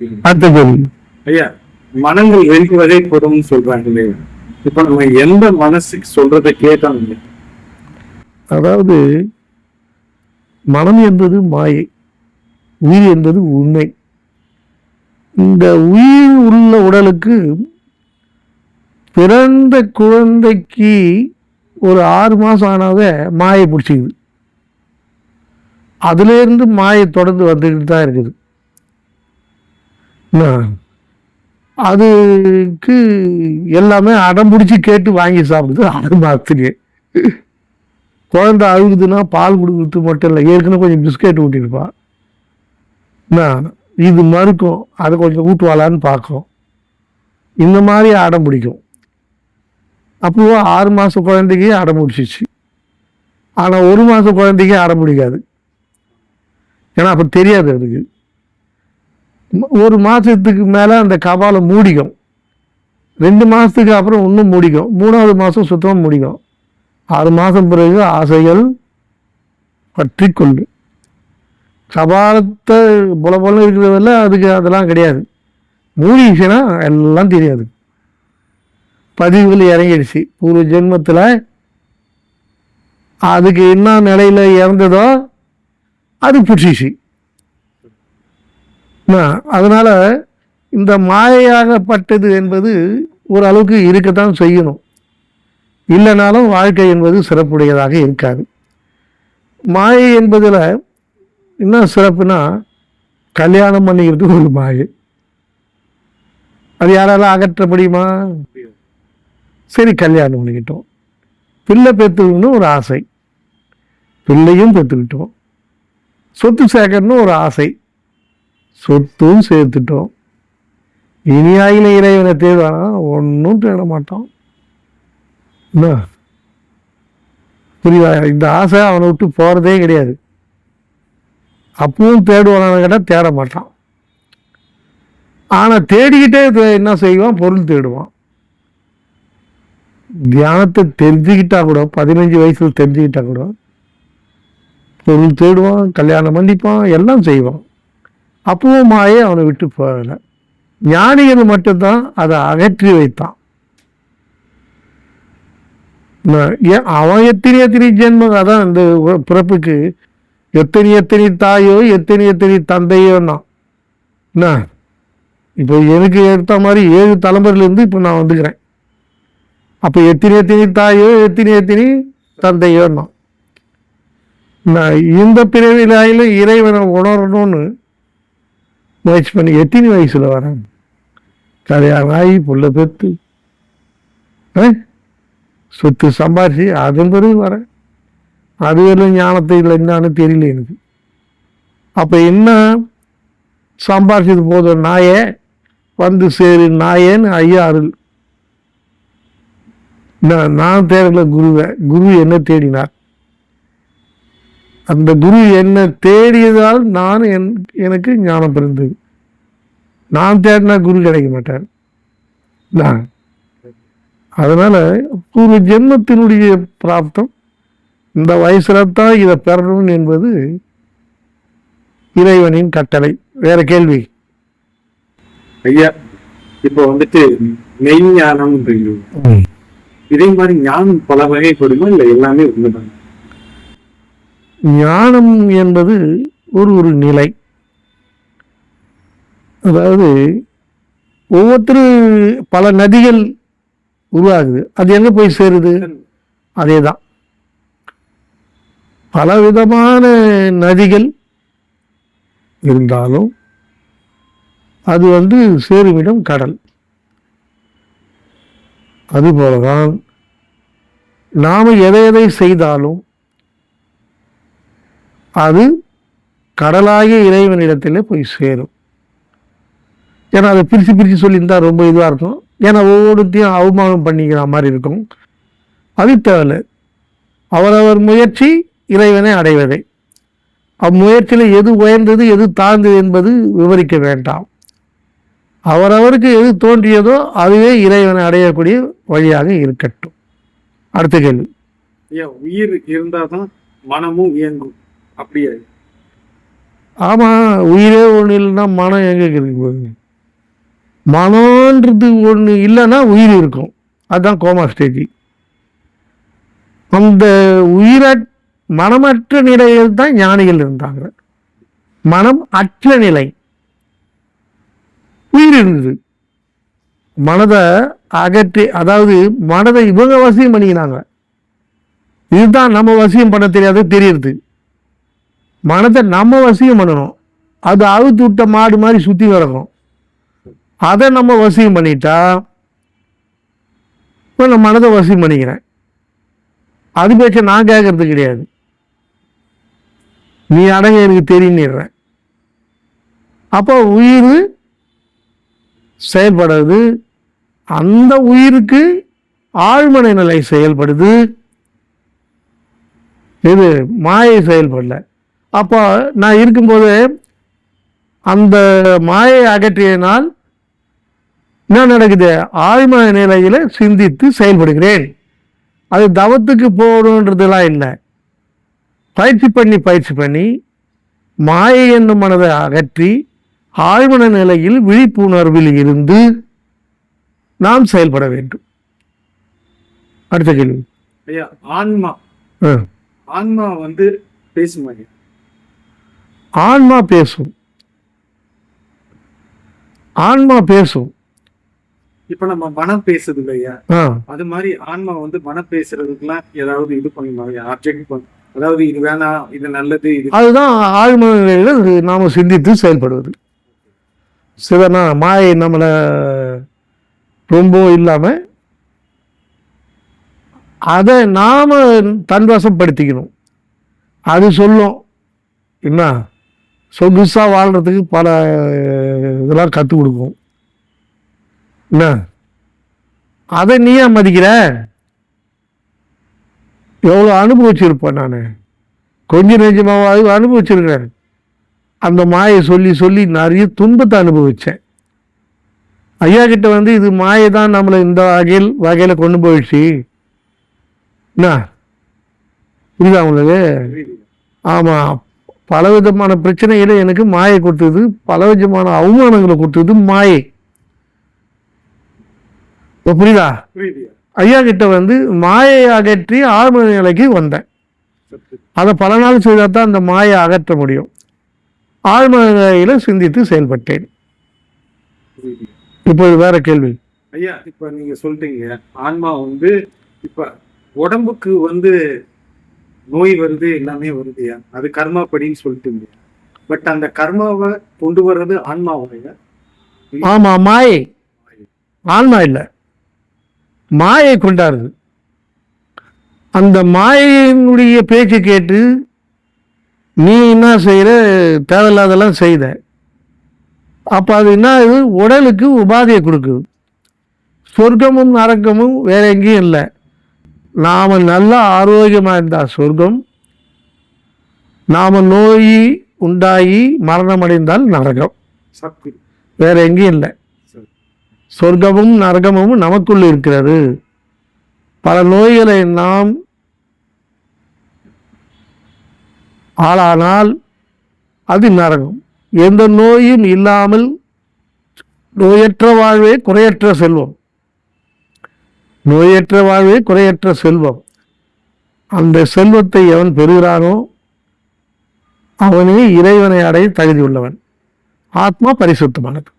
அடுத்த ஐயா மனங்கள் ரெண்டு வகைப்படும் சொல்றாங்க இல்லையா இப்ப நம்ம எந்த மனசுக்கு சொல்றதை இல்லையா அதாவது மனம் என்பது மாயை உயிர் என்பது உண்மை. இந்த உயிர் உள்ள உடலுக்கு பிறந்த குழந்தைக்கு ஒரு ஆறு மாதம் ஆனாவே மாயை பிடிச்சிக்குது. அதுலேருந்து மாயை தொடர்ந்து வந்துக்கிட்டு தான் இருக்குது? அதுக்கு எல்லாமே அடம் பிடிச்சி கேட்டு வாங்கி சாப்பிடுது அது மாத்திரியே குழந்தை அழுகுதுன்னா பால் கொடுக்குறது மட்டும் இல்லை ஏற்கனவே கொஞ்சம் பிஸ்கெட் ஊட்டியிருப்பான் என்ன இது மறுக்கும் அதை கொஞ்சம் ஊட்டுவாளான்னு பார்க்கும். இந்த மாதிரி அடம் பிடிக்கும். அப்போ ஆறு மாதம் குழந்தைக்கே அடம் பிடிச்சிச்சு. ஆனால் ஒரு மாதம் குழந்தைக்கே அடம் பிடிக்காது. ஏன்னா அப்போ தெரியாது அதுக்கு. ஒரு மாதத்துக்கு மேலே அந்த கபாலம் மூடிக்கும். ரெண்டு மாதத்துக்கு அப்புறம் இன்னும் மூடிக்கும். மூணாவது மாதம் சுத்தமாக மூடிக்கும். ஆறு மாதம் பிறகு ஆசைகள் பற்றி கொண்டு. கபாலத்தை புல புல இருக்கிறதில்ல அதுக்கு அதெல்லாம் கிடையாது. மூடிச்சுன்னா எல்லாம் தெரியாது. பதிவுகள் இறங்கிடுச்சு. பூர்வ ஜென்மத்தில் அதுக்கு என்ன நிலையில் இறந்ததோ அது பிடிச்சிச்சு அதனால் இந்த மாயையாகப்பட்டது என்பது ஓரளவுக்கு இருக்கத்தான் செய்யணும். இல்லைனாலும் வாழ்க்கை என்பது சிறப்புடையதாக இருக்காது. மாயை என்பதில் என்ன சிறப்புனா கல்யாணம் பண்ணிக்கிறது ஒரு மாயை. அது யாரால அகற்ற முடியுமா? சரி கல்யாணம் பண்ணிக்கிட்டோம். பிள்ளை பெற்றுக்கணும்னு ஒரு ஆசை. பிள்ளையும் பெற்றுக்கிட்டோம். சொத்து சேர்க்கணும்னு ஒரு ஆசை. சொத்தும் சேர்த்துட்டோம். இனி இனியாயில இறைவனை தேடுவானா? ஒன்றும் தேட மாட்டோம் என்ன? புரியுதா? இந்த ஆசை அவனை விட்டு போகிறதே கிடையாது. அப்பவும் தேடுவானான்னு கேட்டால் தேட மாட்டான். ஆனால் தேடிக்கிட்டே என்ன செய்வான்? பொருள் தேடுவான். தியானத்தை தெரிஞ்சுக்கிட்டா கூட பதினஞ்சு வயசில் தெரிஞ்சுக்கிட்டா கூட பொருள் தேடுவான் கல்யாணம் பண்ணிப்பான் எல்லாம் செய்வான். அப்பவும் மாயே அவனை விட்டு போகலை. ஞானிகள் மட்டும்தான் அதை அகற்றி வைத்தான். ஏன் அவன் எத்தனை எத்தனை ஜென்மம்? அதான் இந்த பிறப்புக்கு எத்தனை எத்தனை தாயோ எத்தனை எத்தனை தந்தையோன்னா. என்ன? இப்போ எனக்கு எடுத்த மாதிரி ஏழு தலைமுறையிலேருந்து இப்போ நான் வந்துக்கிறேன். அப்போ எத்தனை எத்தனை தாயோ எத்தனை எத்தனை தந்தையோன்னா. நான் இந்த பிறவிலாயிலும் இறைவனை உணரணும்னு முயற்சி பண்ணி எத்தனை வயசில் வரேன்? கல்யாணம் ஆகி புள்ள பெற்று ஆ? சொத்து சம்பாரிச்சு அதன் பிறகு வரேன். அது வரையிலும் ஞானத்தை இல்லை என்னன்னு தெரியல எனக்கு. அப்போ என்ன சம்பாரிச்சது போதும்? நாயே வந்து சேரு நாயேன்னு ஐயா அருள் நான் தேடல குருவை. குரு என்ன தேடினார். அந்த குரு என்ன தேடியதால் நான் என் எனக்கு ஞானம் பிறந்தது. நான் தேடினா குரு கிடைக்க மாட்டார். நான் அதனால பூர்வ ஜென்மத்தினுடைய பிராப்தம் இந்த வயசுல தான் இதை பெறணும் என்பது இறைவனின் கட்டளை. வேற கேள்வி? ஐயா இப்போ வந்துட்டு மெய்ஞானம் இதே மாதிரி ஞானம் பல வகைப்படுமா இல்ல எல்லாமே ஒண்ணுதான் ஞானம் என்பது ஒரு ஒரு நிலை. அதாவது ஒவ்வொருத்தரும் பல நதிகள் உருவாகுது. அது எங்கே போய் சேருது? அதே தான் பலவிதமான நதிகள் இருந்தாலும் அது வந்து சேருமிடம் கடல். அதுபோலதான் நாம் எதை எதை செய்தாலும் அது கடலாகிய இறைவனிடத்திலே போய் சேரும். ஏன்னா அதை பிரித்து பிரித்து சொல்லியிருந்தால் ரொம்ப இதுவாக இருக்கும். ஏன்னா ஒவ்வொருத்தையும் அவமானம் பண்ணிக்கிற மாதிரி இருக்கும். அது தேவையில்லை அவரவர் முயற்சி இறைவனை அடைவதே. அம்முயற்சியில் எது உயர்ந்தது எது தாழ்ந்தது என்பது விவரிக்க வேண்டாம். அவரவருக்கு எது தோன்றியதோ அதுவே இறைவனை அடையக்கூடிய வழியாக இருக்கட்டும். அடுத்த கேள்வி. உயிர் இருந்தால் தான் மனமும் இயங்கும். அப்படியா. ஆமாம் உயிரே ஒன்று இல்லைன்னா மனம் எங்கே இருக்கு போகுது மனோன்றது ஒன்று இல்லைன்னா உயிர் இருக்கும். அதுதான் கோமா ஸ்டேஜ். அந்த உயிர மனமற்ற நிலையில் தான் ஞானிகள் இருந்தாங்க. மனம் அற்ற நிலை. உயிர் இருந்தது. மனதை அகற்றி அதாவது மனதை இவங்க வசியம் பண்ணிக்கினாங்க. இதுதான் நம்ம வசியம் பண்ண தெரியாது தெரியுது மனத்தை நம்ம வசியம் பண்ணணும். அது அவுத்து விட்ட மாடு மாதிரி சுற்றி கிடக்கும். அதை நம்ம வசியம் பண்ணிட்டா இப்போ நான் மனதை வசியம் பண்ணிக்கிறேன். அது பேச்ச நான் கேட்கறது கிடையாது. நீ அடங்க எனக்கு தெரியுன்னுறேன் அப்போ உயிர் செயல்படுறது அந்த உயிருக்கு ஆழ்மனை நிலை செயல்படுது. இது மாயை செயல்படலை. அப்போ நான் இருக்கும்போது அந்த மாயை அகற்றியனால் என்ன நடக்குது? ஆழ்மன நிலையில் சிந்தித்து செயல்படுகிறேன். அது தவத்துக்கு போகணுன்றதுலாம் இல்லை. பயிற்சி பண்ணி பயிற்சி பண்ணி மாயை என்னும் மனதை அகற்றி ஆழ்மன நிலையில் விழிப்புணர்வில் இருந்து நாம் செயல்பட வேண்டும். அடுத்த கேள்வி. ஐயா ஆன்மா. ஆன்மா வந்து பேசுமா ஆன்மா பேசும். ஆன்மா பேசும். இப்ப நம்ம மனம் பேசுது இல்லையா? அது மாதிரி ஆன்மா வந்து மனம் பேசுறதுக்குலாம் ஏதாவது இது பண்ணுமா ஐயா ஆப்ஜெக்ட் பண்ண அதாவது இது வேணாம் இது நல்லது இது அதுதான் ஆழ்மன நிலையில் நாம் சிந்தித்து செயல்படுவது. சிவனா மாயை நம்மளை ரொம்ப இல்லாமல் அதை நாம் தன்வசப்படுத்திக்கணும். அது சொல்லும். என்ன? சொகுசாக வாழ்கிறதுக்கு பல இதெல்லாம் கற்றுக் கொடுக்கும். என்ன? அதை நீ ஏன் மதிக்கிற? எவ்வளோ அனுபவிச்சிருப்பேன் நான். கொஞ்சம் நெஞ்சமாவது அனுபவிச்சிருக்கிறேன். அந்த மாயை சொல்லி சொல்லி நிறைய துன்பத்தை அனுபவித்தேன் ஐயா கிட்ட வந்து இது மாயை தான் நம்மளை இந்த வகையில் வகையில் கொண்டு போயிடுச்சு. என்ன? புரியுதா உங்களுக்கு. ஆமாம் பலவிதமான பிரச்சனைகளை எனக்கு மாயை கொடுத்தது பலவிதமான அவமானங்களை கொடுத்தது மாயை புரியுதா ஐயா. கிட்ட வந்து மாயை அகற்றி ஆழ்மன நிலைக்கு வந்தேன். அதை பல நாள் செய்தால் தான் அந்த மாயை அகற்ற முடியும் ஆழ்மன நிலையில் சிந்தித்து செயல்பட்டேன். இப்போது வேற கேள்வி ஐயா இப்ப நீங்க சொல்லிட்டீங்க ஆன்மா வந்து இப்ப உடம்புக்கு வந்து நோய் வருது எல்லாமே வருதுயா அது கர்மாப்படின்னு சொல்லிட்டீங்க பட் அந்த கர்மாவை கொண்டு வர்றது ஆன்மாவுடைய ஆமா மாயை. ஆன்மா இல்லை. மாயை கொண்டாடுது. அந்த மாயையினுடைய பேச்சு கேட்டு நீ என்ன செய்கிற தேவையில்லாதெல்லாம் செய்த. அப்போ அது என்ன ஆகுது? உடலுக்கு உபாதையை கொடுக்குது. சொர்க்கமும் நரக்கமும் வேற எங்கேயும் இல்லை. நாம் நல்லா ஆரோக்கியமாக இருந்தால் சொர்க்கம் நாம் நோய் உண்டாகி மரணம் அடைந்தால் நரகம் வேற எங்கேயும் இல்லை. சரி. சொர்க்கமும் நரகமும் நமக்குள் இருக்கிறது. பல நோய்களை நாம் ஆளானால் அது நரகம். எந்த நோயும் இல்லாமல் நோயற்ற வாழ்வே குறையற்ற செல்வம். நோயற்ற வாழ்வே குறையற்ற செல்வம். அந்த செல்வத்தை எவன் பெறுகிறானோ அவனே இறைவனை அடைய தகுதி உள்ளவன் ஆத்மா பரிசுத்தமானது.